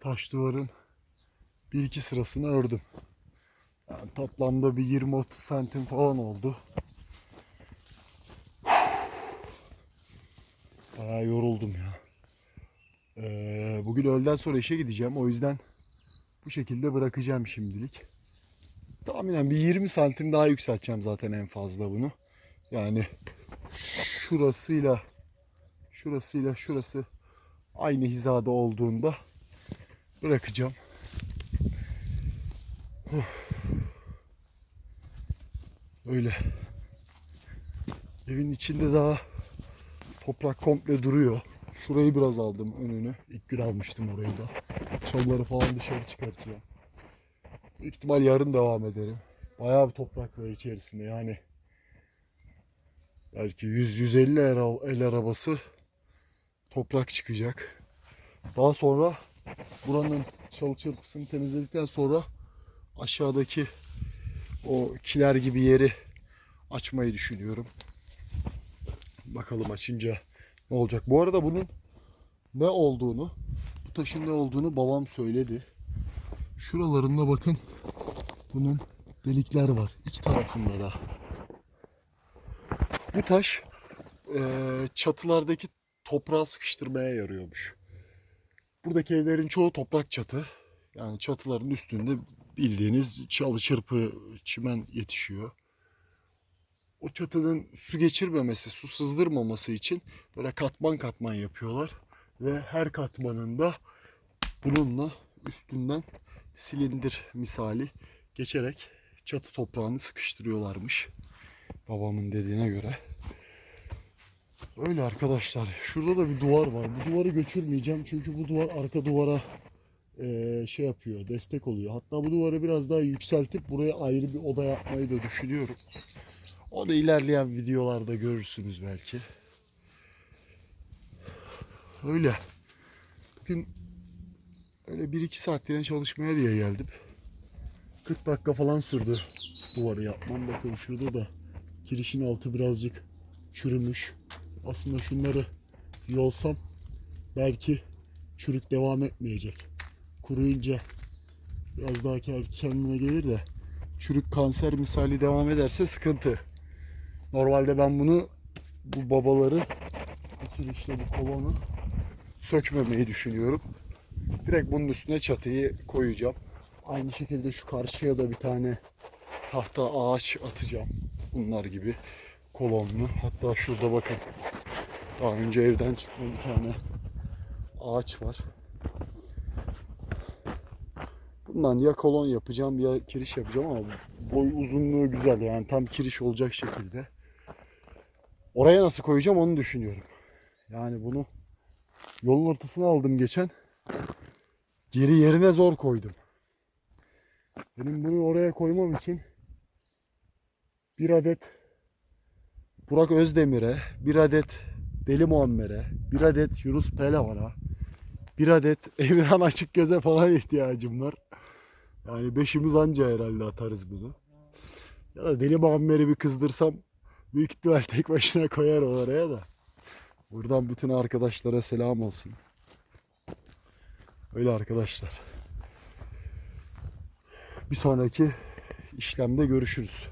taş duvarın bir iki sırasını ördüm. Yani toplamda bir 20-30 santim falan oldu. Bayağı yoruldum ya. Ee, bugün öğleden sonra işe gideceğim. O yüzden bu şekilde bırakacağım şimdilik. Tahminen bir 20 santim daha yükselteceğim zaten en fazla bunu. Yani şurasıyla şurasıyla şurası aynı hizada olduğunda bırakacağım. Huh. Öyle. Evin içinde daha toprak komple duruyor. Şurayı biraz aldım önünü. İlk gün almıştım orayı da. Çalıları falan dışarı çıkartacağım. Büyük ihtimal yarın devam ederim. Bayağı bir toprak var içerisinde yani. Belki 100-150 el, el arabası toprak çıkacak. Daha sonra buranın çalı çırpısını temizledikten sonra aşağıdaki o kiler gibi yeri açmayı düşünüyorum. Bakalım açınca ne olacak. Bu arada bunun ne olduğunu, bu taşın ne olduğunu babam söyledi. Şuralarında bakın bunun delikler var. iki tarafında da. Bu taş eee, çatılardaki toprağı sıkıştırmaya yarıyormuş. Buradaki evlerin çoğu toprak çatı. Yani çatıların üstünde bildiğiniz çalı çırpı çimen yetişiyor. O çatının su geçirmemesi, su sızdırmaması için böyle katman katman yapıyorlar. Ve her katmanında bununla üstünden silindir misali geçerek çatı toprağını sıkıştırıyorlarmış. Babamın dediğine göre. Öyle arkadaşlar. Şurada da bir duvar var. Bu duvarı göçürmeyeceğim çünkü bu duvar arka duvara eee, şey yapıyor, destek oluyor. Hatta bu duvarı biraz daha yükseltip buraya ayrı bir oda yapmayı da düşünüyorum. Onu ilerleyen videolarda görürsünüz belki. Öyle. Bugün öyle 1-2 saatliğine çalışmaya diye geldim. 40 dakika falan sürdü duvarı yapmam. Bakın şurada da kirişin altı birazcık çürümüş. Aslında şunları yolsam belki çürük devam etmeyecek. Kuruyunca biraz daha ke- kendine gelir de çürük kanser misali devam ederse sıkıntı. Normalde ben bunu bu babaları bu kirişle bu kolonu sökmemeyi düşünüyorum. Direkt bunun üstüne çatıyı koyacağım. Aynı şekilde şu karşıya da bir tane tahta ağaç atacağım. Bunlar gibi kolonlu. Hatta şurada bakın. Daha önce evden çıkma bir tane ağaç var. Bundan ya kolon yapacağım ya kiriş yapacağım ama boy uzunluğu güzel yani tam kiriş olacak şekilde. Oraya nasıl koyacağım onu düşünüyorum. Yani bunu yolun ortasına aldım geçen. Geri yerine zor koydum. Benim bunu oraya koymam için bir adet Burak Özdemir'e, bir adet Deli Muammer'e, bir adet Yunus Pehlivan'a, bir adet Emirhan Açıkgöz'e falan ihtiyacım var. Yani beşimiz anca herhalde atarız bunu. Ya da Deli Muammer'i bir kızdırsam büyük ihtimal tek başına koyar oraya da. Buradan bütün arkadaşlara selam olsun. Öyle arkadaşlar. Bir sonraki işlemde görüşürüz.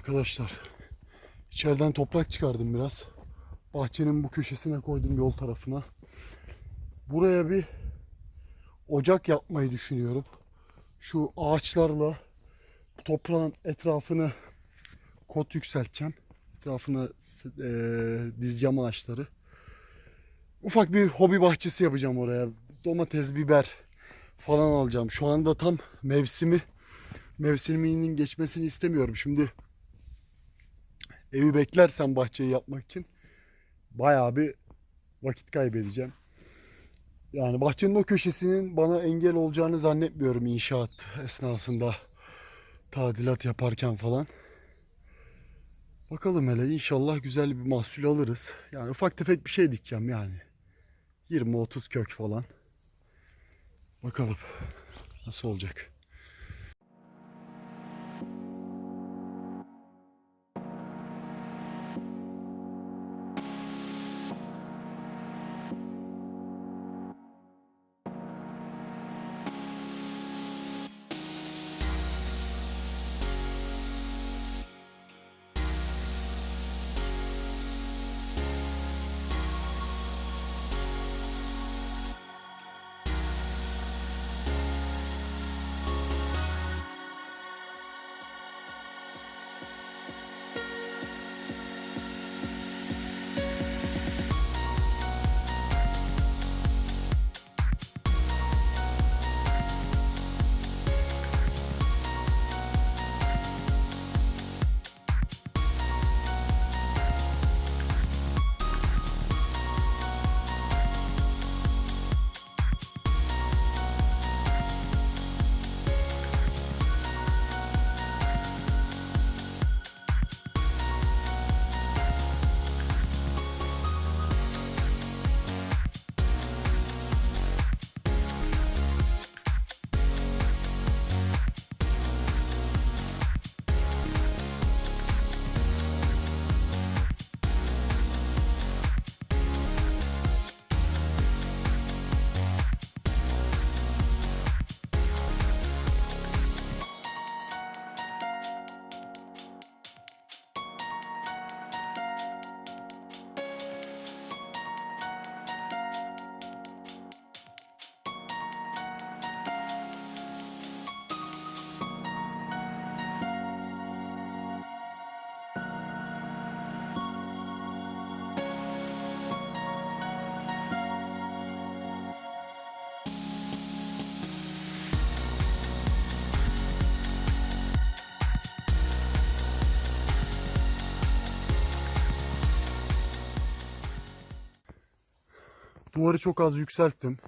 Arkadaşlar içeriden toprak çıkardım biraz. Bahçenin bu köşesine koydum yol tarafına. Buraya bir ocak yapmayı düşünüyorum. Şu ağaçlarla toprağın etrafını kot yükselteceğim. Etrafına eee dizeceğim ağaçları. Ufak bir hobi bahçesi yapacağım oraya. Domates, biber falan alacağım. Şu anda tam mevsimi mevsiminin geçmesini istemiyorum. Şimdi evi beklersem bahçeyi yapmak için bayağı bir vakit kaybedeceğim. Yani bahçenin o köşesinin bana engel olacağını zannetmiyorum inşaat esnasında tadilat yaparken falan. Bakalım hele inşallah güzel bir mahsul alırız. Yani ufak tefek bir şey dikeceğim yani. 20-30 kök falan. Bakalım nasıl olacak. Duvarı çok az yükselttim.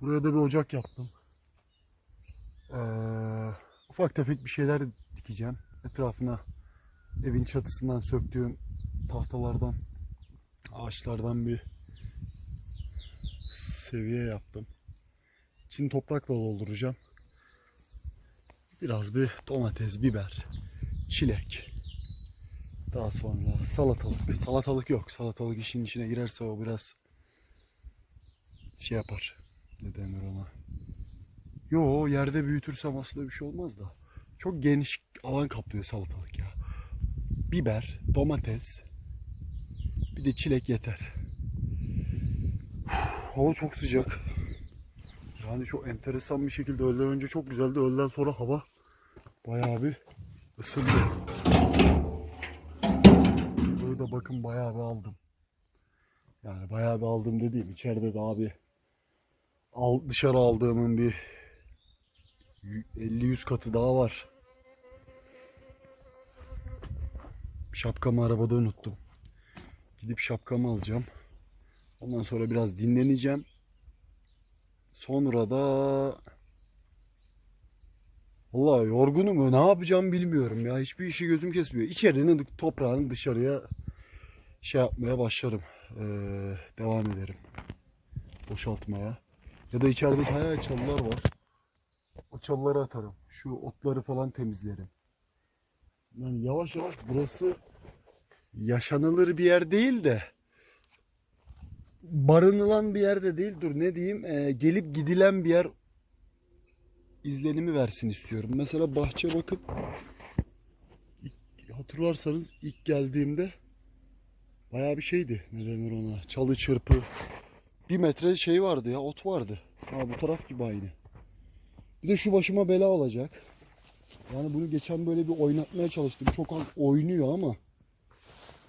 Buraya da bir ocak yaptım. Ee, ufak tefek bir şeyler dikeceğim. Etrafına evin çatısından söktüğüm tahtalardan, ağaçlardan bir seviye yaptım. İçini toprakla dolduracağım. Biraz bir domates, biber, çilek. Daha sonra salatalık. Salatalık yok. Salatalık işin içine girerse o biraz şey yapar. Ne denir ona? Yo yerde büyütürsem aslında bir şey olmaz da. Çok geniş alan kaplıyor salatalık ya. Biber, domates, bir de çilek yeter. Uf, Hava çok sıcak. Yani çok enteresan bir şekilde öğleden önce çok güzeldi. Öğleden sonra hava bayağı bir ısındı. Burayı da bakın bayağı bir aldım. Yani bayağı bir aldım dediğim içeride daha bir dışarı aldığımın bir 50-100 katı daha var. Şapkamı arabada unuttum. Gidip şapkamı alacağım. Ondan sonra biraz dinleneceğim. Sonra da Vallahi yorgunum. Ne yapacağım bilmiyorum ya. Hiçbir işi gözüm kesmiyor. İçerinin toprağını dışarıya şey yapmaya başlarım. Ee, devam ederim. Boşaltmaya. Ya da içerideki hayal çalılar var. O çalıları atarım. Şu otları falan temizlerim. Yani yavaş yavaş burası yaşanılır bir yer değil de barınılan bir yerde değil. Dur ne diyeyim? Ee, gelip gidilen bir yer izlenimi versin istiyorum. Mesela bahçe bakın. hatırlarsanız ilk geldiğimde bayağı bir şeydi. Ne denir ona? Çalı çırpı. Bir metre şey vardı ya ot vardı. Ha bu taraf gibi aynı. Bir de şu başıma bela olacak. Yani bunu geçen böyle bir oynatmaya çalıştım. Çok az oynuyor ama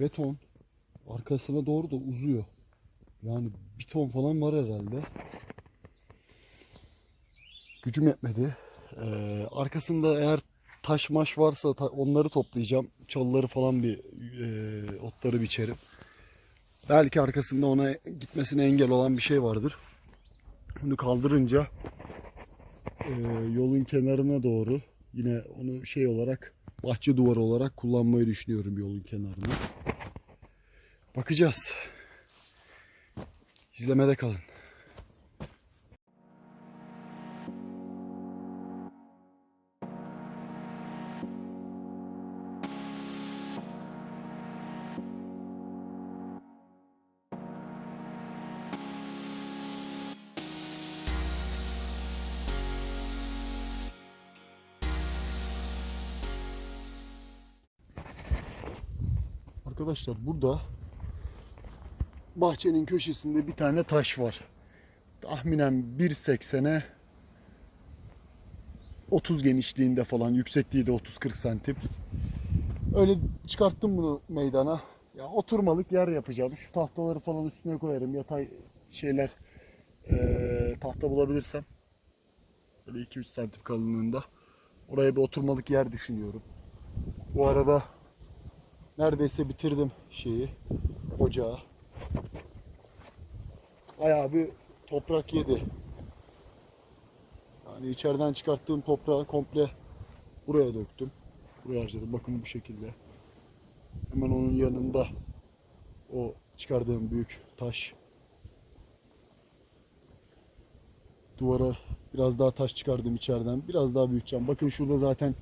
beton arkasına doğru da uzuyor. Yani bir ton falan var herhalde. Gücüm yetmedi. Ee, arkasında eğer taş maş varsa ta- onları toplayacağım. Çalıları falan bir e, otları biçerim. Belki arkasında ona gitmesine engel olan bir şey vardır. Bunu kaldırınca e, yolun kenarına doğru yine onu şey olarak bahçe duvarı olarak kullanmayı düşünüyorum yolun kenarına. Bakacağız. İzlemede kalın. Arkadaşlar burada bahçenin köşesinde bir tane taş var. Tahminen 1.80'e 30 genişliğinde falan, yüksekliği de 30-40 santim. Öyle çıkarttım bunu meydana. Ya oturmalık yer yapacağım. Şu tahtaları falan üstüne koyarım. Yatay şeyler eee, tahta bulabilirsem. Böyle 2-3 santim kalınlığında. Oraya bir oturmalık yer düşünüyorum. Bu arada neredeyse bitirdim şeyi, ocağı. Bayağı bir toprak yedi. Yani içeriden çıkarttığım toprağı komple buraya döktüm. Buraya harcadım. Bakın bu şekilde. Hemen onun yanında o çıkardığım büyük taş. Duvara biraz daha taş çıkardım içeriden. Biraz daha büyüteceğim. Bakın şurada zaten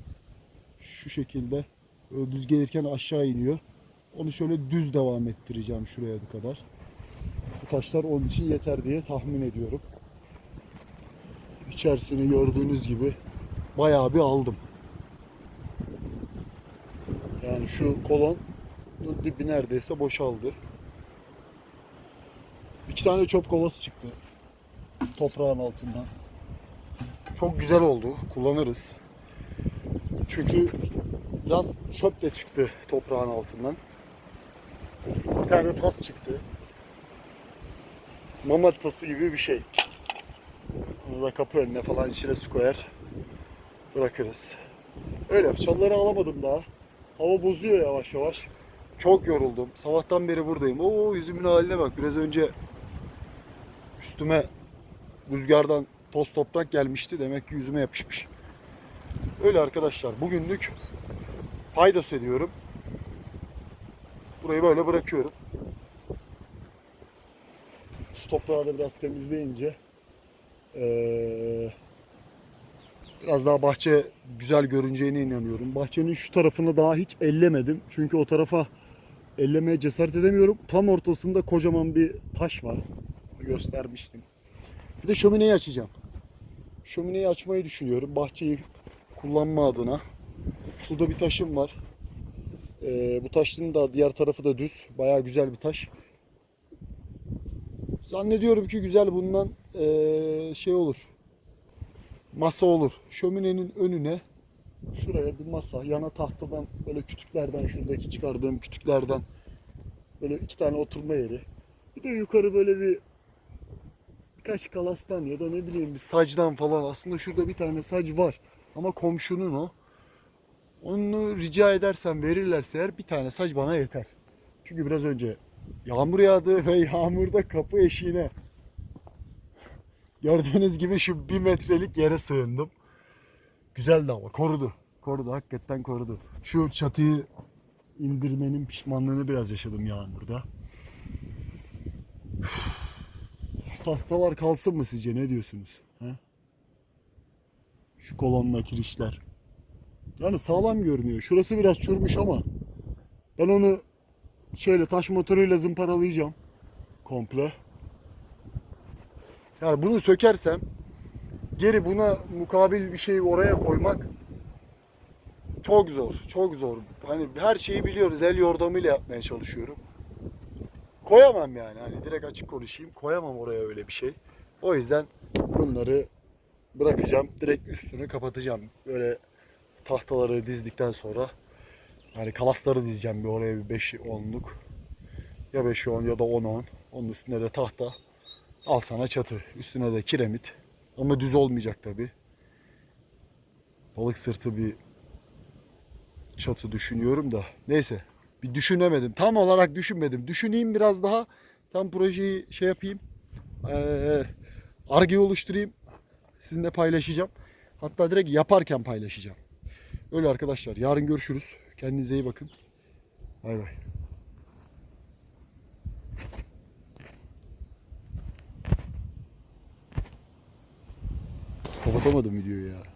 şu şekilde düz gelirken aşağı iniyor. Onu şöyle düz devam ettireceğim şuraya kadar. Bu taşlar onun için yeter diye tahmin ediyorum. İçerisini gördüğünüz gibi bayağı bir aldım. Yani şu kolon dibi neredeyse boşaldı. İki tane çöp kovası çıktı toprağın altından. Çok güzel oldu. Kullanırız. Çünkü biraz çöp de çıktı toprağın altından. Bir tane tas çıktı. Mama tası gibi bir şey. Onu da kapı önüne falan içine su koyar. Bırakırız. Öyle çalıları alamadım daha. Hava bozuyor yavaş yavaş. Çok yoruldum. Sabahtan beri buradayım. Oo yüzümün haline bak. Biraz önce üstüme rüzgardan toz toprak gelmişti. Demek ki yüzüme yapışmış. Öyle arkadaşlar. Bugünlük paydos ediyorum. Burayı böyle bırakıyorum. Şu toprağı da biraz temizleyince eee, biraz daha bahçe güzel görüneceğine inanıyorum. Bahçenin şu tarafını daha hiç ellemedim. Çünkü o tarafa ellemeye cesaret edemiyorum. Tam ortasında kocaman bir taş var. Göstermiştim. Bir de şömineyi açacağım. Şömineyi açmayı düşünüyorum. Bahçeyi kullanma adına. Şurada bir taşım var. Ee, bu taşın da diğer tarafı da düz. Bayağı güzel bir taş. Zannediyorum ki güzel bundan ee, şey olur. Masa olur. Şöminenin önüne şuraya bir masa, yana tahtadan böyle kütüklerden şuradaki çıkardığım kütüklerden böyle iki tane oturma yeri. Bir de yukarı böyle bir birkaç kalastan ya da ne bileyim bir sacdan falan. Aslında şurada bir tane sac var. Ama komşunun o. Onu rica edersen verirlerse eğer bir tane saç bana yeter. Çünkü biraz önce yağmur yağdı ve yağmurda kapı eşiğine gördüğünüz gibi şu bir metrelik yere sığındım. Güzeldi ama korudu. Korudu hakikaten korudu. Şu çatıyı indirmenin pişmanlığını biraz yaşadım yağmurda. Şu tahtalar kalsın mı sizce ne diyorsunuz? He? Şu kolonla kirişler. Yani sağlam görünüyor. Şurası biraz çürümüş ama ben onu şöyle taş motoruyla zımparalayacağım. Komple. Yani bunu sökersem geri buna mukabil bir şey oraya koymak çok zor. Çok zor. hani her şeyi biliyoruz. El yordamıyla yapmaya çalışıyorum. Koyamam yani. Hani direkt açık konuşayım. Koyamam oraya öyle bir şey. O yüzden bunları bırakacağım. Direkt üstünü kapatacağım. Böyle tahtaları dizdikten sonra yani kalasları dizeceğim bir oraya bir 5 10'luk. Ya 5 10 ya da 10 10. Onun üstüne de tahta. Al sana çatı. Üstüne de kiremit. Ama düz olmayacak tabi. Balık sırtı bir çatı düşünüyorum da. Neyse. Bir düşünemedim. Tam olarak düşünmedim. Düşüneyim biraz daha. Tam projeyi şey yapayım. Ee, arge oluşturayım. Sizinle paylaşacağım. Hatta direkt yaparken paylaşacağım. Öyle arkadaşlar. Yarın görüşürüz. Kendinize iyi bakın. Bay bay. Kapatamadım videoyu ya.